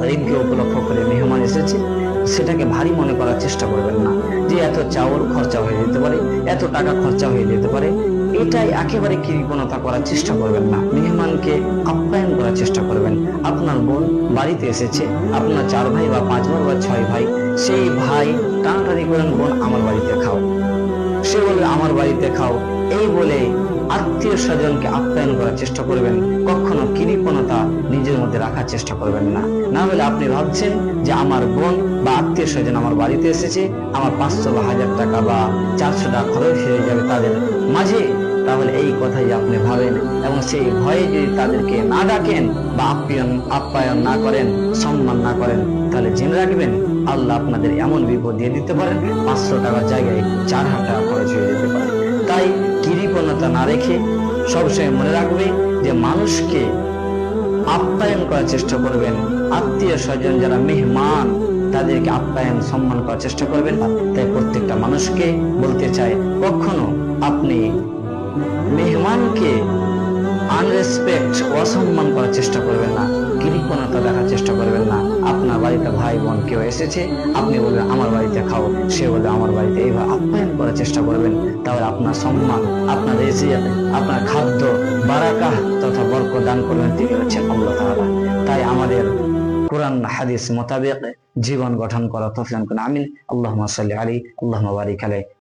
ঋণকে উপলক্ষ করে মেহমান এসেছে, সেটাকে ভারী মনে করার চেষ্টা করবেন না। যে এত চাউল খরচা হয়ে যেতে পারে, এত টাকা খরচা হয়ে যেতে পারে, এটাই একেবারে কৃপণতা করার চেষ্টা করবেন না। মেহমানকে আপ্যায়ন করার চেষ্টা করবেন। আপনার বোন বাড়িতে এসেছে, আপনার চার ভাই বা পাঁচ ভাই বা ছয় ভাই, সেই ভাই টানাটানি করেন বোন, আমার বাড়িতে খাও। সে বলে আমার বাড়িতে খাও। এই বলে আত্মীয় স্বজনকে আপ্যায়ন করার চেষ্টা করবেন। কখনো কৃপণতা নিজের মধ্যে রাখার চেষ্টা করবেন না। না হলে আপনি ভাবছেন যে আমার বোন বা আত্মীয় স্বজন আমার বাড়িতে এসেছে, আমার পাঁচশো বা হাজার টাকা বা চারশো টাকা খরচ হয়ে যাবে তাদের মাঝে, তাহলে এই কথাই আপনি ভাবেন এবং সেই ভয়ে যদি তাদেরকে না ডাকেন বা আপ্যায়ন আপ্যায়ন না করেন, সম্মান না করেন, তাহলে জেনে রাখবেন আল্লাহ আপনাদের এমন বিপদ দিয়ে দিতে পারেন, পাঁচশো টাকার জায়গায় চার হাজার টাকা খরচ হয়ে যেতে পারে। তাই কৃপণতা না রেখে সবসময় মনে রাখবে যে মানুষকে আপ্যায়ন করার চেষ্টা করবেন। আত্মীয় স্বজন যারা মেহমান, তাদেরকে আপ্যায়ন, সম্মান করার চেষ্টা করবেন। তাই প্রত্যেকটা মানুষকে বলতে চাই, কখনো আপনি মেহমানকে আনরেসপেক্ট অসম্মান করার চেষ্টা করবেন না, কৃপণতা দেখার চেষ্টা করবেন না। আপনার বাড়িতে ভাই বোন কেউ এসেছে, আপনি বলবেন, আমার বাড়িতে খাও। সে বলবে, আমার বাড়িতে এইভাবে আপ্যায়ন করার চেষ্টা করবেন। তাহলে আপনার সম্মান, আপনার রেজিয়াত, আপনার খাদ্য, বারাকাহ তথা বরক দান করবেন তিনি। কোরআন হাদিস মোতাবেক জীবন গঠন করা তফিয়ান কোন আমিন। আল্লাহ সাল্লি আলী আল্লাহ বারিক আলাই